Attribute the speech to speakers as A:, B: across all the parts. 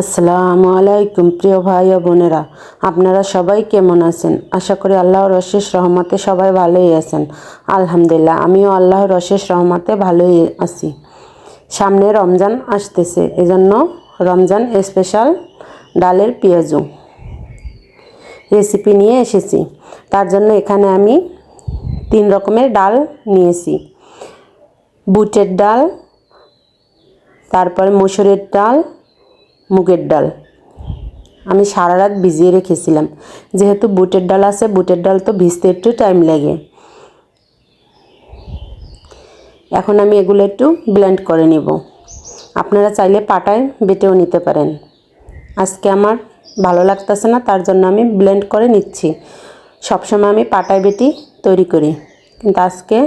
A: আসসালামু আলাইকুম, প্রিয় ভাই ও বোনেরা। আপনারা সবাই কেমন আছেন? আশা করি আল্লাহর অশেষ রহমতে সবাই ভালোই আছেন। আলহামদুলিল্লাহ, আমিও আল্লাহর অশেষ রহমতে ভালোই আছি। সামনে রমজান আসতেছে, এজন্য রমজান স্পেশাল ডালের পেঁয়াজু রেসিপি নিয়ে এসেছি। তার জন্য এখানে আমি তিন রকমের ডাল নিয়েছি। বুটের ডাল, তারপরে মসুরের ডাল মুগের ডাল। আমি সারা রাত ভিজিয়ে রেখেছিলাম। যেহেতু বুটের ডাল আছে, বুটের ডাল তো ভিজতে একটু টাইম লাগে। এখন আমি এগুলো একটু ব্লেন্ড করে নিব। আপনারা চাইলে পাটায় বেটেও নিতে পারেন। আজকে আমার ভালো লাগতেছে না, তার জন্য আমি ব্লেন্ড করে নিচ্ছি। সবসময় আমি পাটায় বেটি তৈরি করি। কিন্তু আজকে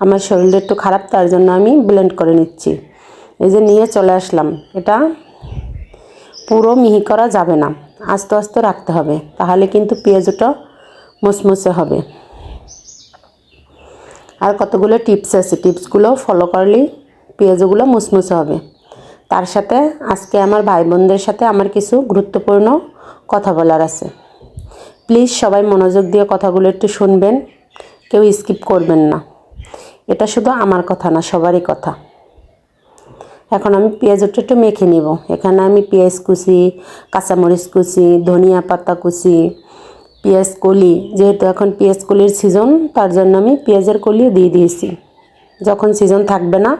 A: আমার শরীরটা একটু খারাপ, তার জন্য আমি ব্লেন্ড করে নিচ্ছি। এই যে নিয়ে চলে আসলাম। এটা পুরো মিহি করা যাবে না। আস্তে আস্তে রাখতে হবে। তাহলে কিন্তু পেঁয়াজটা মুসমুসে হবে। আর কতগুলো টিপস আছে? টিপসগুলো ফলো করলেই পেঁয়াজগুলো মুসমুসে হবে। তার সাথে আজকে আমার ভাই বোনদের সাথে আমার কিছু গুরুত্বপূর্ণ কথা বলার আছে। প্লিজ সবাই মনোযোগ দিয়ে কথাগুলো একটু শুনবেন। কেউ স্কিপ করবেন না। এটা শুধু আমার কথা না, সবারই কথা। এখন আমি পেঁয়াজটা একটু মেখে নিব। এখানে আমি পেঁয়াজ কুচি, কাঁচামরিচ কুচি, ধনিয়া পাতা কুচি, পেঁয়াজ কলি। যেহেতু এখন পেঁয়াজ কলির সিজন তার জন্য আমি পেঁয়াজের কলিও দিয়ে দিয়েছি। যখন সিজন থাকবে না,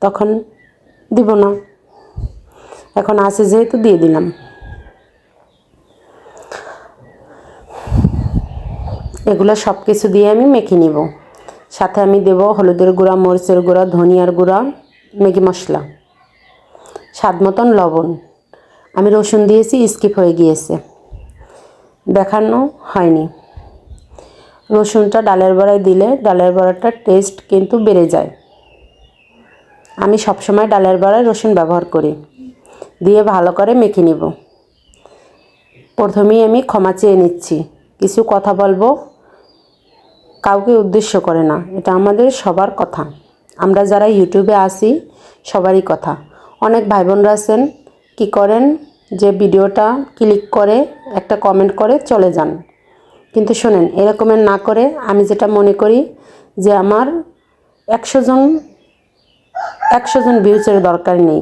A: তখন দিব না। এখন আছে যেহেতু দিয়ে দিলাম। এগুলো সব কিছু দিয়ে আমি মেখে নিব। সাথে আমি দেব হলুদের গুঁড়া, মরিচের গুঁড়া, ধনিয়ার গুঁড়া, ম্যাগি মশলা। স্বাদ মতন লবণ। আমি রসুন দিয়েছি, স্কিপ হয়ে গিয়েছে। দেখানো হয়নি। রসুনটা ডালের বড়ায় দিলে ডালের বড়াটার টেস্ট কিন্তু বেড়ে যায়। আমি সবসময় ডালের বড়ায় রসুন ব্যবহার করি। দিয়ে ভালো করে মেখে নিব। প্রথমেই আমি ক্ষমা চেয়ে নিচ্ছি। কিছু কথা বলব, কাউকে উদ্দেশ্য করে না। এটা আমাদের সবার কথা। আমরা যারা ইউটিউবে আসি সবারই কথা। অনেক ভাই বোনরা আছেন, কী করেন, যে ভিডিওটা ক্লিক করে একটা কমেন্ট করে চলে যান। কিন্তু শোনেন এরকমের না করে আমি যেটা মনে করি যে আমার একশো জন একশো জন ভিউজের দরকার নেই।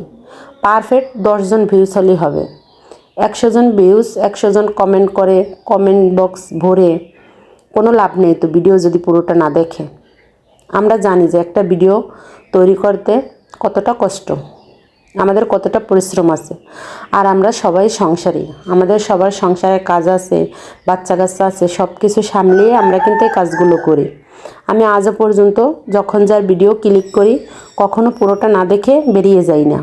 A: পারফেক্ট দশজন ভিউজ হলেই হবে। একশো জন ভিউজ একশো জন কমেন্ট করে কমেন্ট বক্স ভরে কোনো লাভ নেই তো ভিডিও যদি পুরোটা না দেখে। আমরা জানি যে একটা ভিডিও তৈরি করতে কতটা কষ্ট। আমাদের কতটা পরিশ্রম আছে। আর আমরা সবাই সংসারী। আমাদের সবার সংসারের কাজ আছে, বাচ্চা কাচ্চা আছে সব কিছু সামলিয়ে আমরা কিন্তু এই কাজগুলো করি। আমি আজও পর্যন্ত যখন যার ভিডিও ক্লিক করি, কখনো পুরোটা না দেখে বেরিয়ে যাই না।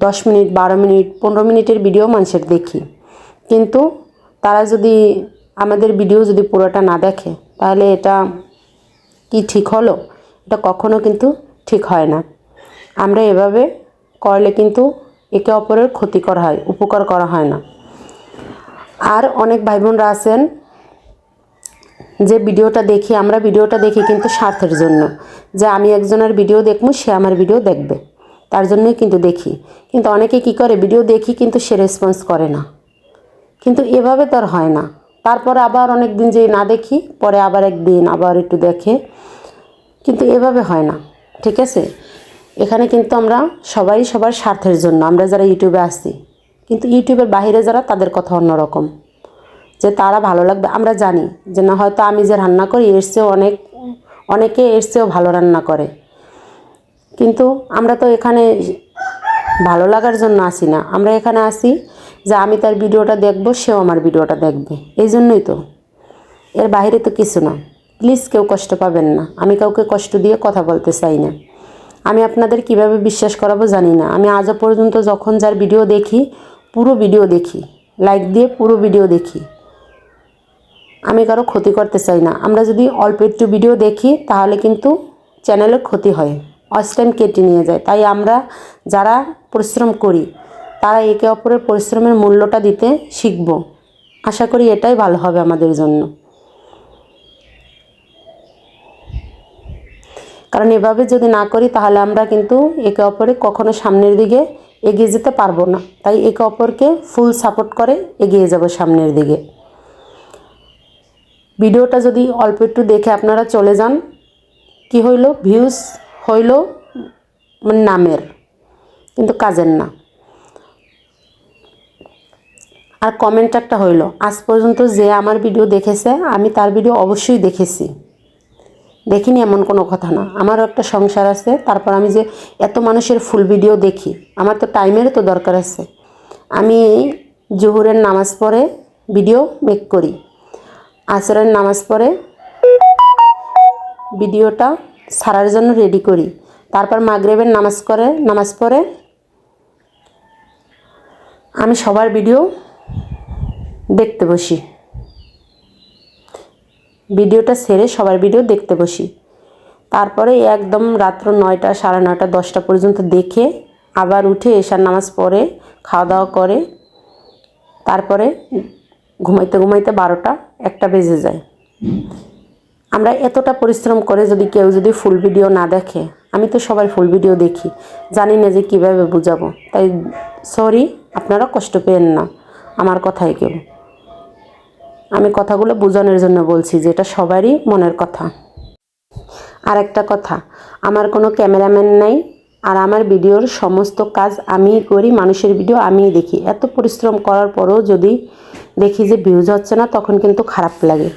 A: দশ মিনিট, বারো মিনিট, পনেরো মিনিটের ভিডিও মানুষের দেখি। কিন্তু তারা যদি আমাদের ভিডিও যদি পুরোটা না দেখে, তাহলে এটা কি ঠিক হলো? এটা কখনো কিন্তু ঠিক হয় না। আমরা এভাবে করলে কিন্তু একে অপরের ক্ষতি করা হয়, উপকার করা হয় না। আর অনেক ভাই বোনরা আছেন যে ভিডিওটা দেখি, আমরা ভিডিওটা দেখি কিন্তু স্বার্থের জন্য। যে আমি একজনের ভিডিও দেখব, সে আমার ভিডিও দেখবে। তার জন্যই কিন্তু দেখি। কিন্তু অনেকে কি করে, ভিডিও দেখি কিন্তু সে রেসপন্স করে না। কিন্তু এভাবে তার হয় না। তারপরে আবার অনেক দিন যে না দেখি, পরে আবার একদিন আবার একটু দেখে। কিন্তু এভাবে হয় না। ঠিক আছে? এখানে কিন্তু আমরা সবাই সবার স্বার্থের জন্য, আমরা যারা ইউটিউবে আসছি কিন্তু ইউটিউবের বাইরে যারা তাদের কথা অন্যরকম। যে তারা ভালো লাগবে, আমরা জানি যে না, হয়তো আমি যে রান্না করি, এর চেয়েও অনেক, অনেকে এর চেয়েও ভালো রান্না করে। কিন্তু আমরা তো এখানে ভালো লাগার জন্য আসি না। আমরা এখানে আসি যে আমি তার ভিডিওটা দেখব, সেও আমার ভিডিওটা দেখবে। এই জন্যই তো। এর বাইরে তো কিছু না। প্লিজ কেউ কষ্ট পাবেন না। আমি কাউকে কষ্ট দিয়ে কথা বলতে চাই না। আমি আপনাদের কীভাবে বিশ্বাস করাবো জানি না। আমি আজও পর্যন্ত যখন যার ভিডিও দেখি, পুরো ভিডিও দেখি। লাইক দিয়ে পুরো ভিডিও দেখি। আমি কারও ক্ষতি করতে চাই না। আমরা যদি অল্প একটু ভিডিও দেখি, তাহলে কিন্তু চ্যানেলের ক্ষতি হয়। অস টাইম কেটে নিয়ে যায়। তাই আমরা যারা পরিশ্রম করি, তারা একে অপরের পরিশ্রমের মূল্যটা দিতে শিখব। আশা করি এটাই ভালো হবে আমাদের জন্য। কারণ এভাবে যদি না করি, তাহলে আমরা কিন্তু একে অপরে কখনো সামনের দিকে এগিয়ে যেতে পারব না। তাই একে অপরকে ফুল সাপোর্ট করে এগিয়ে যাব সামনের দিকে। ভিডিওটা যদি অল্প একটু দেখে আপনারা চলে যান, কি হইল? ভিউজ হইল নামের, কিন্তু কাজের না। আর কমেন্ট একটা হইল, আজ পর্যন্ত যে আমার ভিডিও দেখেছে, আমি তার ভিডিও অবশ্যই দেখেছি। দেখিনি এমন কোনো কথা না। আমারও একটা সংসার আছে, তারপর আমি যে এত মানুষের ফুল ভিডিও দেখি, আমার তো টাইমেরও তো দরকার আছে। আমি জোহরের নামাজ পড়ে ভিডিও মেক করি। আসরের নামাজ পড়ে ভিডিওটা সারার জন্য রেডি করি। তারপর মাগরেবের নামাজ করে, নামাজ পড়ে আমি সবার ভিডিও দেখতে বসি। ভিডিওটা সেরে সবার ভিডিও দেখতে বসি। তারপরে একদম রাত্র নয়টা, সাড়ে নয়টা, দশটা পর্যন্ত দেখে আবার উঠে এশার নামাজ পড়ে খাওয়া দাওয়া করে, তারপরে ঘুমাইতে ঘুমাইতে বারোটা, একটা বেজে যায়। আমরা এতটা পরিশ্রম করে যদি কেউ যদি ফুল ভিডিও না দেখে, আমি তো সবাই ফুল ভিডিও দেখি, জানি না যে কীভাবে বুঝাবো। তাই সরি, আপনারা কষ্ট পেয়েন না, আমার কথাই কেউ। আমি কথাগুলো বোঝানোর জন্য বলছি যে এটা সবারই মনের কথা। আর একটা কথা, আমার কোনো ক্যামেরাম্যান নাই আর আমার ভিডিওর সমস্ত কাজ আমিই করি, মানুষের ভিডিও আমিই দেখি। এত পরিশ্রম করার পরেও যদি দেখি যে ভিউজ হচ্ছে না, তখন কিন্তু খারাপ লাগে।